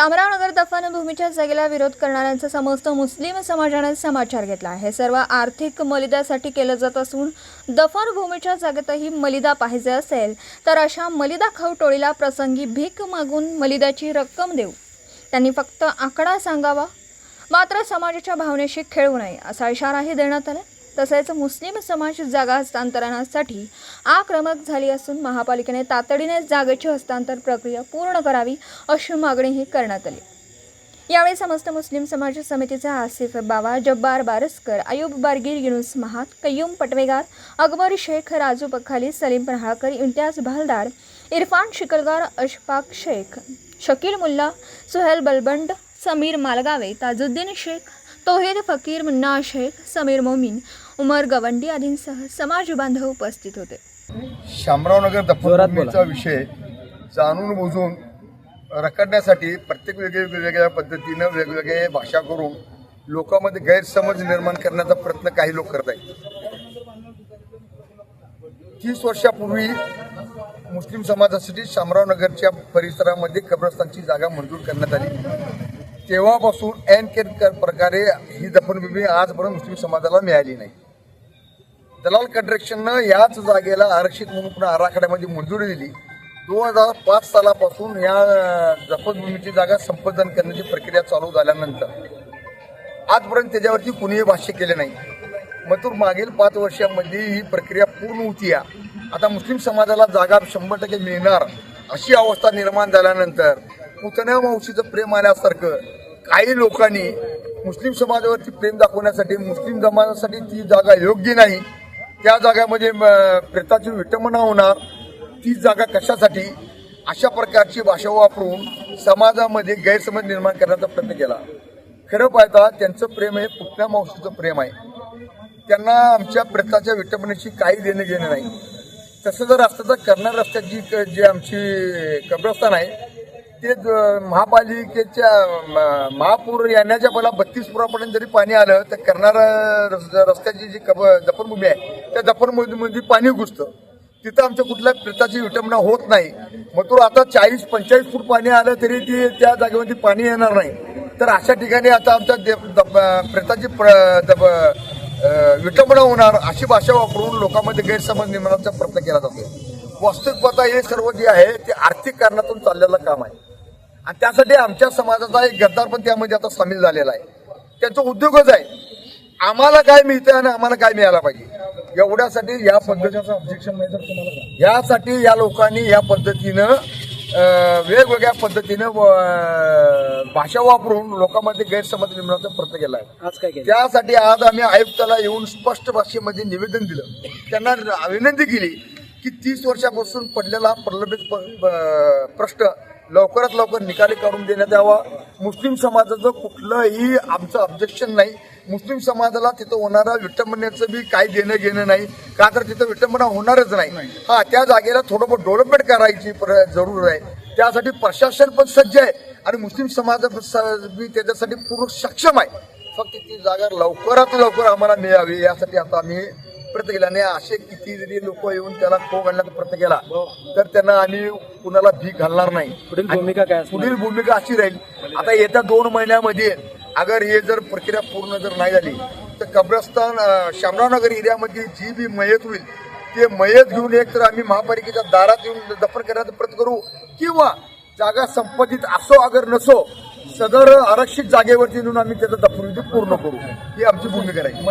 शामरावनगर दफनभूमीच्या जागेला विरोध करणाऱ्यांचा समस्त मुस्लिम समाजाने समाचार घेतला. हे सर्व आर्थिक मलिदासाठी केलं जात असून दफनभूमीच्या जागेतही मलिदा पाहिजे असेल तर अशा मलिदा खाऊ टोळीला प्रसंगी भीक मागून मलिदाची रक्कम देऊ. त्यांनी फक्त आकडा सांगावा. मात्र समाजाच्या भावनेशी खेळू नये असा इशाराही देण्यात आला. तसेच मुस्लिम समाज जागा हस्तांतरणासाठी आक्रमक झाली असून महापालिकेने तातडीने जागेची हस्तांतर प्रक्रिया पूर्ण करावी अशी मागणीही करण्यात आली. यावेळी समस्त मुस्लिम समाज समितीचे आसिफ बावा जब्बार बारसकर अयूब बारगीर युनुस महात कय्यूम पटवेगार अकबर शेख राजू पखाली सलीम पन्हाळकर इम्तियाज भालदार इरफान शिकलगार अशफाक शेख शकील मुल्ला सुहेल बलबंड समीर मालगावे ताजुद्दीन शेख तोहेद फकीर मुन्ना शेख समीर मोमीन उमर गवंडी आदींसह समाज बांधव उपस्थित होते. शामरावनगर दफनभूमीचा विषय जाणून बुजून रखडण्यासाठी प्रत्येक वेगळे वेगवेगळ्या पद्धतीनं वेगवेगळे भाषा करून लोकांमध्ये गैरसमज निर्माण करण्याचा प्रयत्न काही लोक करत आहेत. तीस वर्षापूर्वी मुस्लिम समाजासाठी शामरावनगरच्या परिसरामध्ये कब्रस्तानची जागा मंजूर करण्यात आली. तेव्हापासून एन के प्रकारे ही दफनभूमी आजपर्यंत मुस्लिम समाजाला मिळाली नाही. दलाल कॉन्ट्रॅक्शननं याच जागेला आरक्षित म्हणून पुन्हा आराखड्यामध्ये मंजुरी दिली. दोन हजार पाच सालापासून या जपतभूमीची जागा संपादन करण्याची प्रक्रिया चालू झाल्यानंतर आजपर्यंत त्याच्यावरती कुणीही भाष्य केले नाही. मथूर मागील पाच वर्षामध्ये ही प्रक्रिया पूर्ण होती या. आता मुस्लिम समाजाला जागा शंभर टक्के मिळणार अशी अवस्था निर्माण झाल्यानंतर पुतण्या मावशीचं प्रेम आल्यासारखं काही लोकांनी मुस्लिम समाजावरती प्रेम दाखवण्यासाठी मुस्लिम समाजासाठी ती जागा योग्य नाही. त्या जागामध्ये प्रेताची विटंबना होणार. ती जागा कशासाठी? अशा प्रकारची भाषा वापरून समाजामध्ये गैरसमज निर्माण करण्याचा प्रयत्न केला. खरं पाहता त्यांचं प्रेम हे पुतण्या मावशीचं प्रेम आहे. त्यांना आमच्या प्रेताच्या विटंबनेशी काही देणं घेणं नाही. तसं जर असतं तर रस्त्याची जी आमची कब्रस्तान आहे ते ज- महापालिकेच्या म- महापूर येण्याच्या मला बत्तीस पुरापर्यंत जरी पाणी आलं तर करणारा रस्त्याची जी कब जपनभूमी आहे त्या जपनभूमीमध्ये पाणी घुसतं. तिथं आमच्या कुठल्या प्रेताची विटंबना होत नाही. मग तो आता चाळीस पंचेचाळीस फूट पाणी आलं तरी ती त्या जागेमध्ये पाणी येणार नाही. तर अशा ठिकाणी आता आमच्या देव- प्रेताची प्र- विटंबना होणार अशी भाषा वापरून लोकांमध्ये गैरसमज निर्माणाचा प्रयत्न केला जातो वास्तविकता हे सर्व जे आहे ते आर्थिक कारणातून चाललेलं काम आहे. आणि त्यासाठी आमच्या समाजाचा एक गद्दार पण त्यामध्ये आता सामील झालेला आहे. त्यांचा उद्योगच आहे. आम्हाला काय मिळतंय आणि आम्हाला काय मिळायला पाहिजे? एवढ्यासाठी या पद्धतीचं ऑब्जेक्शन नाही तर तुम्हाला यासाठी या लोकांनी या पद्धतीनं वेगवेगळ्या पद्धतीनं भाषा वापरून लोकांमध्ये गैरसमज निर्माणाचा प्रयत्न केला आहे. आज काय केलं? त्यासाठी आज आम्ही आयुक्ताला येऊन स्पष्ट भाषेमध्ये निवेदन दिलं. त्यांना विनंती केली की तीस वर्षापासून पडलेला प्रलंबित प- प- प्रश्न लवकरात लवकर निकाली काढून देण्यात यावा. मुस्लिम समाजाचं कुठलंही आमचं ऑब्जेक्शन नाही. मुस्लिम समाजाला तिथं होणारा विटंबनेचं बी काही देणं घेणं नाही. का तर तिथं विटंबना होणारच नाही. हा त्या जागेला थोडंफार डेव्हलपमेंट करायची प्र- जरूर आहे. त्यासाठी प्रशासन पण सज्ज आहे आणि मुस्लिम समाज बी त्याच्यासाठी पूर्ण सक्षम आहे. फक्त ती जागा लवकरात लवकर आम्हाला मिळावी यासाठी आता आम्ही प्रयत्न केला आणि असे किती जरी लोक येऊन त्याला खो घालण्याचा प्रयत्न केला तर त्यांना आम्ही कुणाला भीक घालणार नाही. पुढील भूमिका काय? पुढील भूमिका अशी राहील. आता येत्या दोन महिन्यामध्ये अगर हे जर प्रक्रिया पूर्ण जर नाही झाली तर कब्रस्तान शामरावनगर एरियामध्ये जी बी मयत होईल ते मयत घेऊन एक तर आम्ही महापालिकेच्या दारात येऊन दफन करण्याचा प्रयत्न करू किंवा जागा संपादित असो अगर नसो सदर आरक्षित जागेवरती येऊन आम्ही त्याचं दफनविधी पूर्ण करू. ही आमची भूमिका राहील.